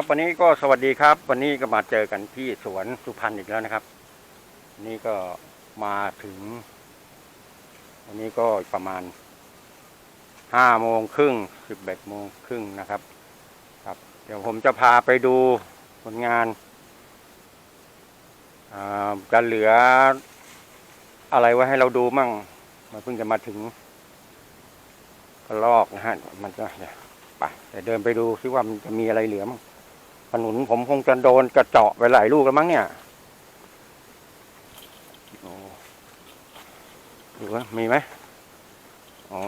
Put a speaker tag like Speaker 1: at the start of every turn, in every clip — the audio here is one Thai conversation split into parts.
Speaker 1: ครับวันนี้ก็สวัสดีครับ วันนี้ก็มาเจอกันที่สวนสุพรรณอีกแล้วนะครับ นี่ก็มาถึง วันนี้ก็ประมาณห้าโมงครึ่งสิบเอ็ดโมงครึ่งนะครับ ครับ เดี๋ยวผมจะพาไปดูผลงานจะเหลืออะไรไว้ให้เราดูมั่งมันเพิ่งจะมาถึงกระลอกนะฮะมันก็ไปเดี๋ยวเดินไปดูซิว่ามันจะมีอะไรเหลือมั่ง ขนุนผมคงจะโดนกระเจาะไปหลายลูกแล้วมั้งเนี่ยดูว่ามีไหมอ๋อ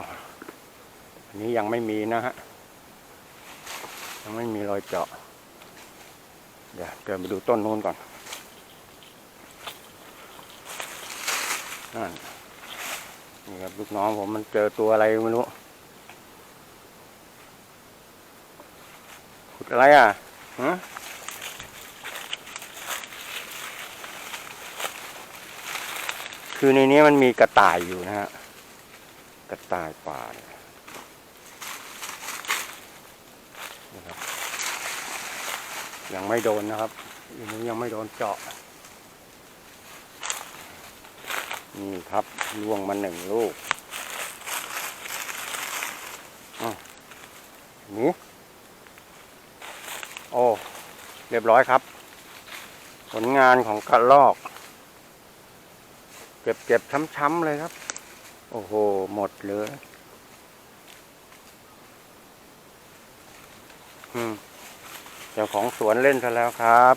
Speaker 1: อันนี้ยังไม่มีนะฮะ ยังไม่มีรอยเจาะ เดี๋ยวเดินไปดูต้นนู้นก่อน นั่น นี่ครับลูกน้องผมมันเจอตัวอะไรไม่รู้ ขุดอะไรอะ ฮะคือในนี้มันมีกระต่ายอยู่นะฮะ กระต่ายป่านะครับ ยังไม่โดนนะครับอันนี้ยังไม่โดนเจาะ นี่ครับล่วงมาหนึ่งลูกอ้าวนี่ โอ้เรียบร้อยครับ ผลงานของกระลอก เก็บเก็บช้ำๆเลยครับ โอ้โห หมดเลยอืมเจ้าของสวนเล่นซะแล้วครับ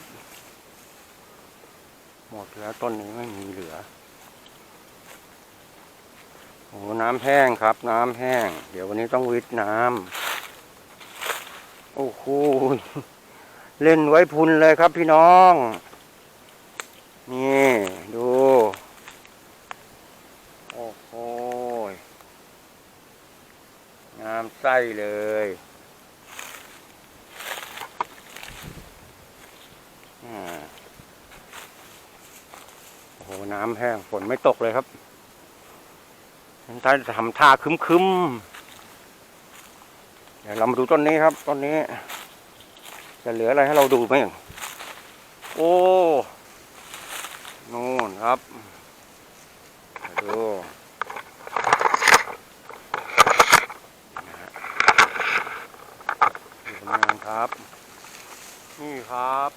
Speaker 1: หมดแล้วต้นนี้ไม่มีเหลือ โอ้น้ำแห้งครับ น้ำแห้ง เดี๋ยววันนี้ต้องวิทน้ำโอ้โห เล่นไว้พุนเลยครับพี่น้อง นี่ ดู โอ้โหงามไส้เลยอ่าโอ้โห น้ำแห้งฝนไม่ตกเลยครับท่านทำท่าคึมๆ เดี๋ยวเรามาดูต้นนี้ครับ ต้นนี้ จะเหลืออะไรให้เราดูไหมโอ้นู่นครับดูดูผลงานครับ นี่ครับ